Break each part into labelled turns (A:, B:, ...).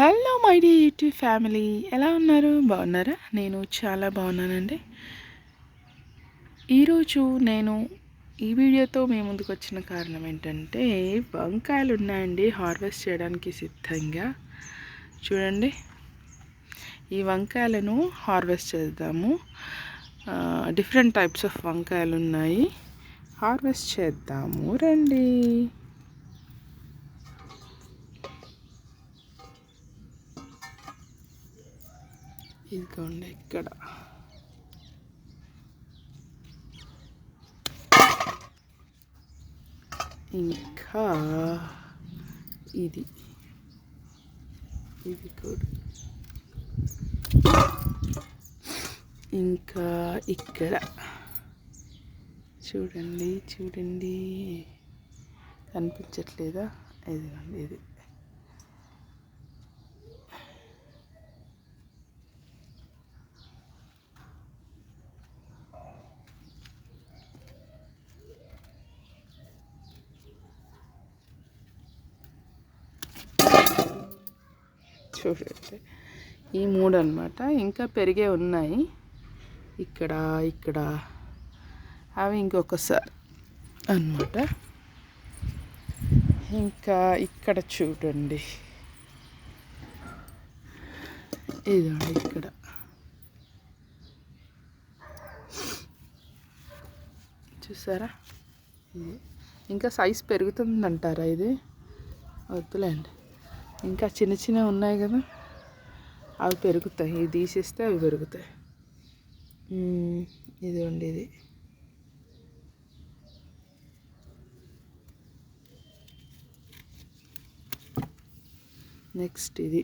A: Hello my dear YouTube family ఎలా ఉన్నారు? బాగున్నారా? నేను చాలా బాగున్నానండి. ఈరోజు నేను ఈ వీడియోతో మీ ముందుకు వచ్చిన కారణం ఏంటంటే వంకాయలు ఉన్నాయండి. హార్వెస్ట్ చేయడానికి సిద్ధంగా. చూడండి. ఈ వంకాయలను హార్వెస్ట్ చేద్దాము. డిఫరెంట్ టైప్స్ ఆఫ్ వంకాయలు ఉన్నాయి. హార్వెస్ట్ చేద్దాము. రండి. ఇదిగోండి ఇక్కడ. ఇంకా ఇది. ఇది కూడా. ఇంకా ఇక్కడ. చూడండి చూడండి. కనిపించట్లేదా? ఇదిగోండి ఇది. చూడండి. ఈ మూడు అనమాట ఇంకా పెరిగే ఉన్నాయి. ఇక్కడ ఇక్కడ. అవి ఇంకొకసారి అనమాట ఇంకా ఇక్కడ చూడండి. ఇదండి ఇక్కడ. చూసారా? ఇది. ఇంకా సైజ్ పెరుగుతుందంటారా ఇది? వద్దులేండి. ఇంకా చిన్న చిన్నవి ఉన్నాయి కదా అవి పెరుగుతాయి. ఇవి తీసేస్తే అవి పెరుగుతాయి. ఇది. ఉండేది నెక్స్ట్ ఇది.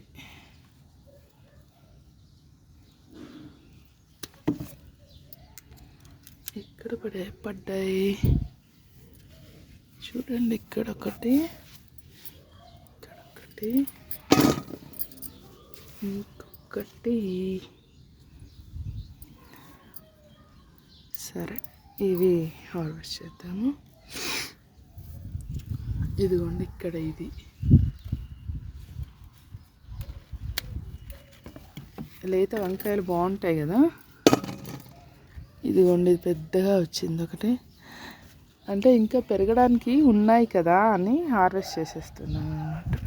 A: ఇక్కడ పడే పడ్డాయి? చూడండి ఇక్కడ ఒకటి. ఒకటి ఇంకొకటి సరే ఇవి హార్వెస్ట్ చేద్దాము. ఇదిగోండి ఇక్కడ ఇది. లేత వంకాయలు బాగుంటాయి కదా? ఇదిగోండి పెద్దగా వచ్చింది ఒకటి. అంటే ఇంకా పెరగడానికి ఉన్నాయి కదా అని హార్వెస్ట్ చేసేస్తున్నాను అన్నమాట.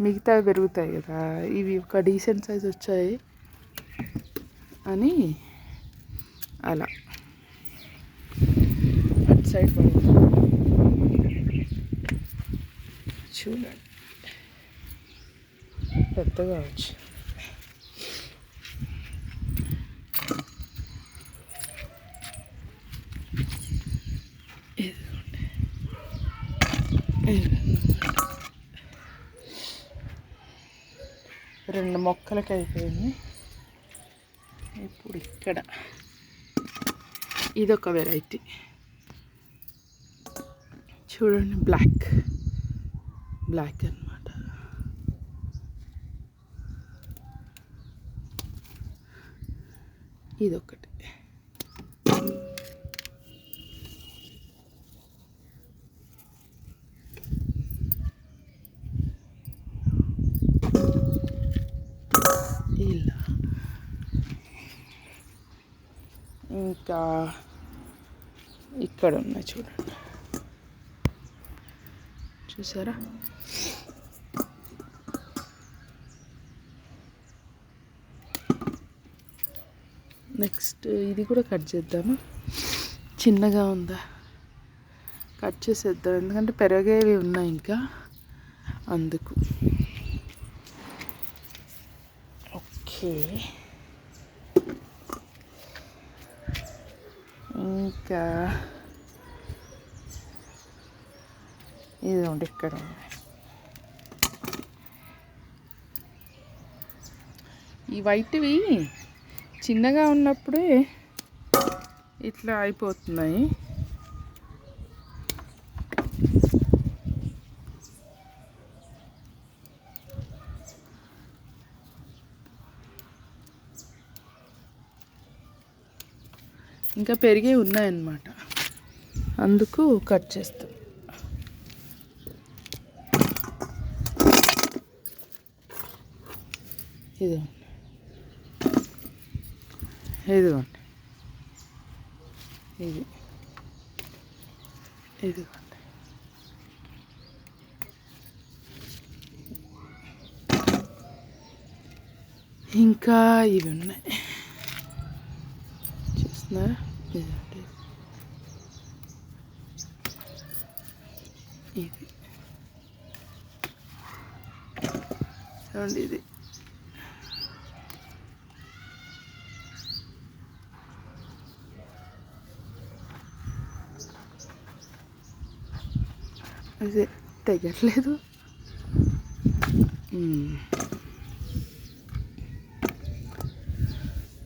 A: మిగతావి పెరుగుతాయి కదా. ఇవి ఒక డీసెంట్ సైజ్ వచ్చాయి అని అలా. అటు సైడ్ చూడండి. పెద్దగా వచ్చి. రెండు మొక్కలకి అయిపోయింది ఇప్పుడు ఇక్కడ ఇదొక వెరైటీ. చూడండి బ్లాక్. బ్లాక్ అనమాట ఇదొకటి ఇలా ఇంకా ఇక్కడ ఉన్నాయి చూడండి. చూసారా? నెక్స్ట్ ఇది కూడా కట్ చేద్దాము? చిన్నగా ఉందా? కట్ చేసేద్దాం. ఎందుకంటే పెరగేవి ఉన్నాయి ఇంకా అందుకు. ఓకే. ఇంకా ఇది ఉండి ఇక్కడ ఉంది ఈ వైట్వి చిన్నగా ఉన్నప్పుడే ఇట్లా అయిపోతున్నాయి. ఇంకా పెరిగి ఉన్నాయన్నమాట. అందుకు కట్ చేస్తాం. ఇదిగోండి. ఇదిగోండి. ఇది. ఇదిగోండి. ఇంకా ఇవి ఉన్నాయి. చూస్తున్నారా ఇదండి ఇది చూడండి ఇది అదే తెగట్లేదు.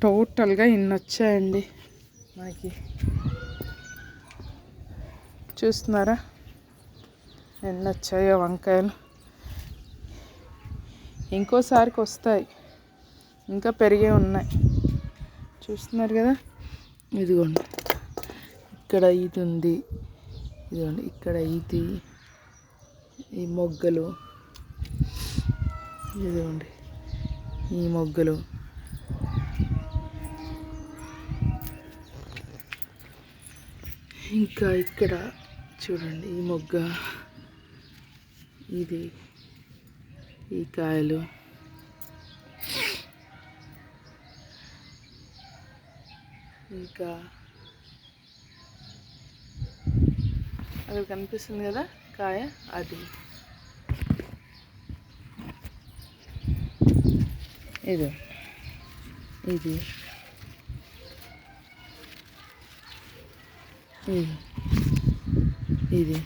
A: టోటల్గా ఇన్ని వచ్చాయండి మనకి. చూస్తున్నారా? ఎన్ని వచ్చాయో వంకాయలు. ఇంకోసారికి వస్తాయి. ఇంకా పెరిగే ఉన్నాయి. చూస్తున్నారు కదా? ఇదిగోండి. ఇక్కడ ఇది ఉంది. ఇదిగోండి. ఇక్కడ ఇది. ఈ మొగ్గలు. ఇదిగోండి. ఈ మొగ్గలు. ఇంకా ఇక్కడ చూడండి ఈ మొగ్గ. ఇది ఈ కాయలు. ఇంకా అది కనిపిస్తుంది కదా కాయ? అది. ఇది. ఇది. ఇది ఇది.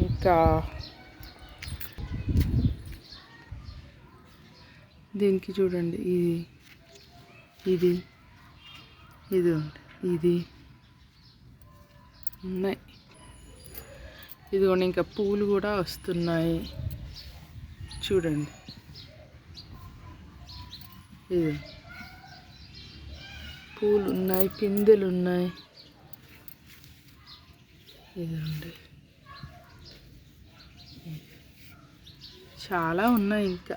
A: ఇంకా దీనికి చూడండి ఇది ఇది ఇది ఇది ఉన్నాయి. ఇదిగోండి ఇంకా పూలు కూడా వస్తున్నాయి. చూడండి. ఇది. పూలు ఉన్నాయి పిందెలు ఉన్నాయి ఇదండి చాలా ఉన్నాయి ఇంకా.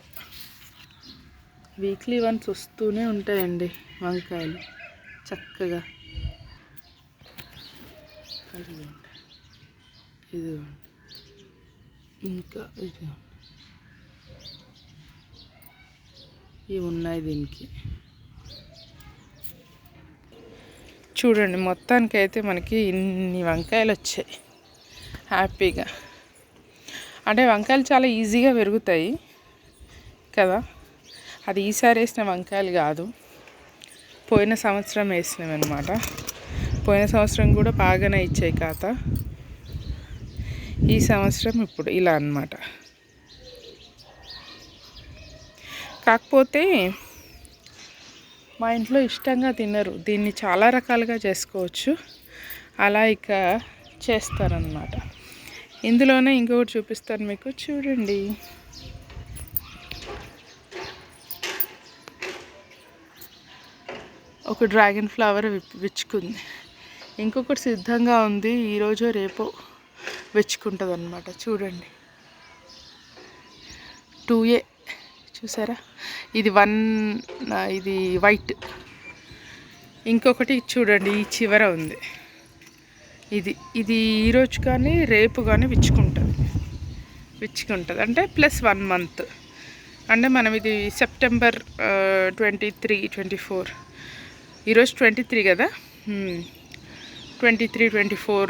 A: వీక్లీ వన్స్ వస్తూనే ఉంటాయండి వంకాయలు చక్కగా. ఇది ఇంకా ఇది ఇవి ఉన్నాయి దీనికి. చూడండి మొత్తానికి అయితే మనకి ఇన్ని వంకాయలు వచ్చాయి. హ్యాపీగా. అంటే వంకాయలు చాలా ఈజీగా పెరుగుతాయి కదా? అది ఈసారి వేసిన వంకాయలు కాదు. పోయిన సంవత్సరం వేసినవి అనమాట పోయిన సంవత్సరం కూడా బాగానే ఇచ్చాయి కాత ఈ సంవత్సరం ఇప్పుడు ఇలా అన్నమాట. కాకపోతే మా ఇంట్లో ఇష్టంగా తినరు. దీన్ని చాలా రకాలుగా చేసుకోవచ్చు. అలా ఇక చేస్తారనమాట ఇందులోనే ఇంకొకటి చూపిస్తాను మీకు. చూడండి. ఒక డ్రాగన్ ఫ్లవర్ విప్- విచ్చుకుంది. ఇంకొకటి సిద్ధంగా ఉంది. ఈరోజు రేపో విచ్చుకుంటుంది అనమాట చూడండి. టూ ఏ చూసారా? ఇది వన్ ఇది వైట్. ఇంకొకటి చూడండి ఈ చివర ఉంది. ఇది ఇది ఈరోజు కానీ రేపు కానీ విచ్చుకుంటుంది. విచ్చుకుంటుంది. అంటే ప్లస్ వన్ మంత్. అంటే మనం ఇది September twenty three twenty four. ఈరోజు ట్వంటీ త్రీ కదా? Twenty three twenty four